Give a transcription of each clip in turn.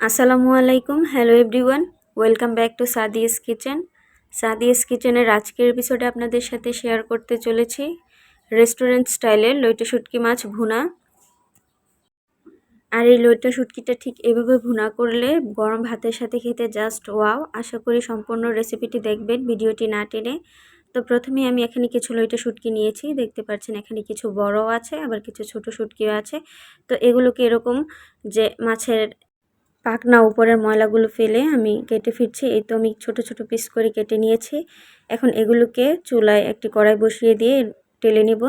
আসসালামু আলাইকুম hello everyone welcome back to Sadia's kitchen Sadia's কিচেনের আজকের এপিসোডে আপনাদের সাথে শেয়ার করতে চলেছি রেস্টুরেন্ট স্টাইলের লইটা শুটকি মাছ ভুনা। আর এই লইটা শুটকিটা ঠিক এভাবে ভুনা করলে গরম ভাতের সাথে খেতে জাস্ট ওয়াও আশা করি সম্পূর্ণ রেসিপিটি দেখবেন, ভিডিওটি না টেনে। তো প্রথমে আমি এখানে কিছু লইটা শুটকি নিয়েছি, দেখতে পাচ্ছেন এখানে কিছু বড় আছে, আবার কিছু ছোট শুটকিও আছে। তো এগুলোকে এরকম যে মাছের পাকনা উপরের ময়লাগুলো ফেলে আমি কেটে ফিরছি এই তো আমি ছোট ছোট পিস করে কেটে নিয়েছি। এখন এগুলোকে চুলায় একটি কড়াই বসিয়ে দিয়ে টেলে নিব।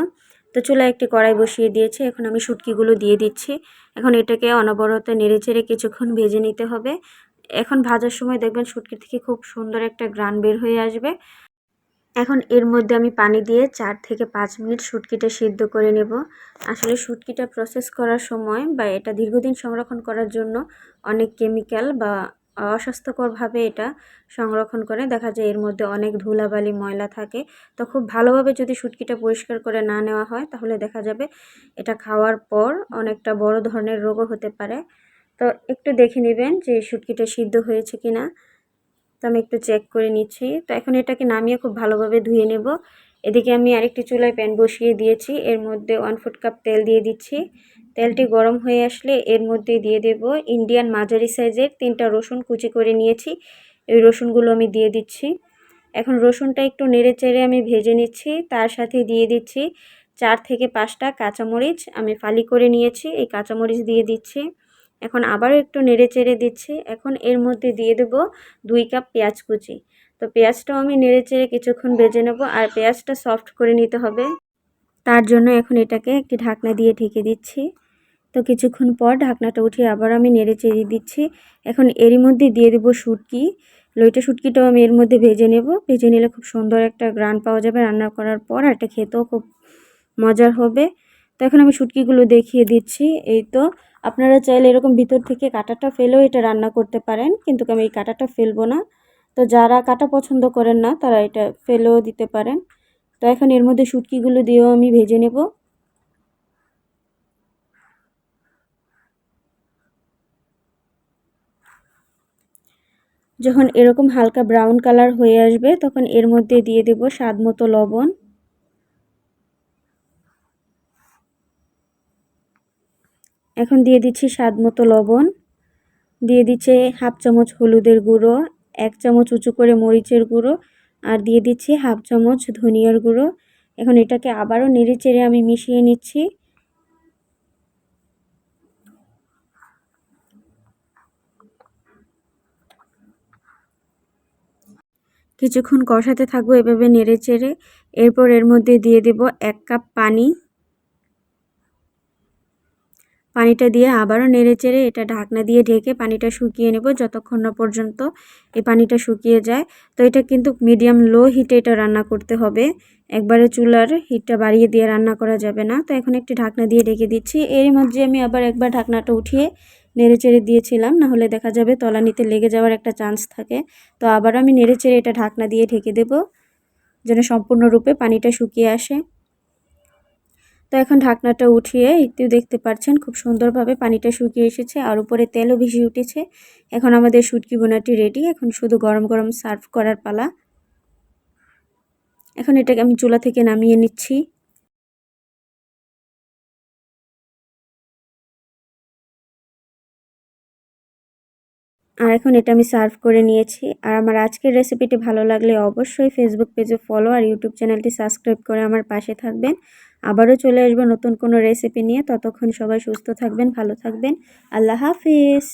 তো চুলায় একটি কড়াই বসিয়ে দিয়েছি। এখন আমি শুটকিগুলো দিয়ে দিচ্ছি। এখন এটাকে অনবরত নেড়ে চেড়ে কিছুক্ষণ ভেজে নিতে হবে। এখন ভাজার সময় দেখবেন শুটকি থেকে খুব সুন্দর একটা গ্রান বের হয়ে আসবে। এখন এর মধ্যে আমি পানি দিয়ে চার থেকে পাঁচ মিনিট শুটকিটা সিদ্ধ করে নেব। আসলে শুটকিটা প্রসেস করার সময় বা এটা দীর্ঘদিন সংরক্ষণ করার জন্য অনেক কেমিক্যাল বা অস্বাস্থ্যকরভাবে এটা সংরক্ষণ করে। দেখা যায় এর মধ্যে অনেক ধুলাবালি, ময়লা থাকে। তো খুব ভালোভাবে যদি শুটকিটা পরিষ্কার করে না নেওয়া হয়, তাহলে দেখা যাবে এটা খাওয়ার পর অনেকটা বড় ধরনের রোগও হতে পারে। তো একটু দেখে নেবেন যে শুটকিটা সিদ্ধ হয়েছে কিনা। তো আমি একটু চেক করে নিচ্ছি। তো এখন এটাকে নামিয়ে খুব ভালোভাবে ধুয়ে নেব। এদিকে আমি আরেকটি চুলায় প্যান বসিয়ে দিয়েছি। এর মধ্যে ওয়ান ফুট কাপ তেল দিয়ে দিচ্ছি। তেলটি গরম হয়ে আসলে এর মধ্যে দিয়ে দেব ইন্ডিয়ান মাঝারি সাইজের তিনটা রসুন কুচি করে নিয়েছি। এই রসুনগুলো আমি দিয়ে দিচ্ছি। এখন রসুনটা একটু নেড়ে চেড়ে আমি ভেজে নিচ্ছি। তার সাথে দিয়ে দিচ্ছি চার থেকে পাঁচটা কাঁচামরিচ আমি ফালি করে নিয়েছি। এই কাঁচামরিচ দিয়ে দিচ্ছি। এখন আবারও একটু নেড়ে চেড়ে দিচ্ছি। এখন এর মধ্যে দিয়ে দেব দুই কাপ পেঁয়াজ কুচি। তো পেঁয়াজটাও আমি নেড়ে চেড়ে কিছুক্ষণ বেজে নেব আর পেঁয়াজটা সফট করে নিতে হবে। তার জন্য এখন এটাকে একটি ঢাকনা দিয়ে ঢেকে দিচ্ছি। তো কিছুক্ষণ পর ঢাকনাটা উঠিয়ে আবার আমি নেড়ে চেড়ে দিচ্ছি। এখন এরই মধ্যে দিয়ে দেবো শুটকি। লইটা শুটকিটাও আমি এর মধ্যে ভেজে নেব। ভেজে নিলে খুব সুন্দর একটা গ্রান পাওয়া যাবে রান্না করার পর আর এটা খেতেও খুব মজার হবে। তো এখন আমি শুটকিগুলো দেখিয়ে দিচ্ছি। এই তো, আপনারা চাইলে এরকম ভিতর থেকে কাটাটা ফেলেও এটা রান্না করতে পারেন, কিন্তু আমি এই কাটাটা ফেলব না। তো যারা কাটা পছন্দ করেন না, তারা এটা ফেলেও দিতে পারেন। তো এখন এর মধ্যে শুটকিগুলো দিয়েও আমি ভেজে নেব। যখন এরকম হালকা ব্রাউন কালার হয়ে আসবে, তখন এর মধ্যে দিয়ে দেব স্বাদ মতো লবণ। এখন দিয়ে দিচ্ছি স্বাদ মতো লবণ। দিয়ে দিচ্ছে হাফ চামচ হলুদের গুঁড়ো, এক চামচ উঁচু করে মরিচের গুঁড়ো, আর দিয়ে দিচ্ছি হাফ চামচ ধনিয়ার গুঁড়ো। এখন এটাকে আবারও নেড়ে চেড়ে আমি মিশিয়ে নিচ্ছি। কিছুক্ষণ কষাতে থাকব এভাবে নেড়ে চেড়ে এরপর এর মধ্যে দিয়ে দেব এক কাপ পানি। পানিটা দিয়ে আবারও নেড়ে চেড়ে এটা ঢাকনা দিয়ে ঢেকে পানিটা শুকিয়ে নেব যতক্ষণ না পর্যন্ত এই পানিটা শুকিয়ে যায়। তো এটা কিন্তু মিডিয়াম লো হিটে এটা রান্না করতে হবে। একবারে চুলার হিটটা বাড়িয়ে দিয়ে রান্না করা যাবে না। তো এখন একটি ঢাকনা দিয়ে ঢেকে দিচ্ছি। এর মধ্যে আমি আবার একবার ঢাকনাটা উঠিয়ে নেড়ে চেড়ে দিয়েছিলাম। না হলে দেখা যাবে তলানিতে লেগে যাওয়ার একটা চান্স থাকে। তো আবার আমি নেড়ে চেড়ে এটা ঢাকনা দিয়ে ঢেকে দেব যেন সম্পূর্ণরূপে পানিটা শুকিয়ে আসে। তো এখন ঢাকনাটা উঠিয়ে একটু দেখতে পাচ্ছেন, খুব সুন্দরভাবে পানিটা শুকিয়ে এসেছে আর উপরে তেলও ভেসে উঠেছে। এখন আমাদের শুটকি বোনাটি রেডি এখন শুধু গরম গরম সার্ভ করার পালা। এখন এটাকে আমি চুলা থেকে নামিয়ে নিচ্ছি। আর এখন এটা আমি সার্ভ করে নিয়েছি। আর আমার আজকের রেসিপিটি ভালো লাগলে অবশ্যই ফেসবুক পেজে ফলো আর ইউটিউব চ্যানেলটি সাবস্ক্রাইব করে আমার পাশে থাকবেন। আবারও চলে আসব নতুন কোনো রেসিপি নিয়ে। ততক্ষণ সবাই সুস্থ থাকবেন, ভালো থাকবেন। আল্লাহ হাফিজ।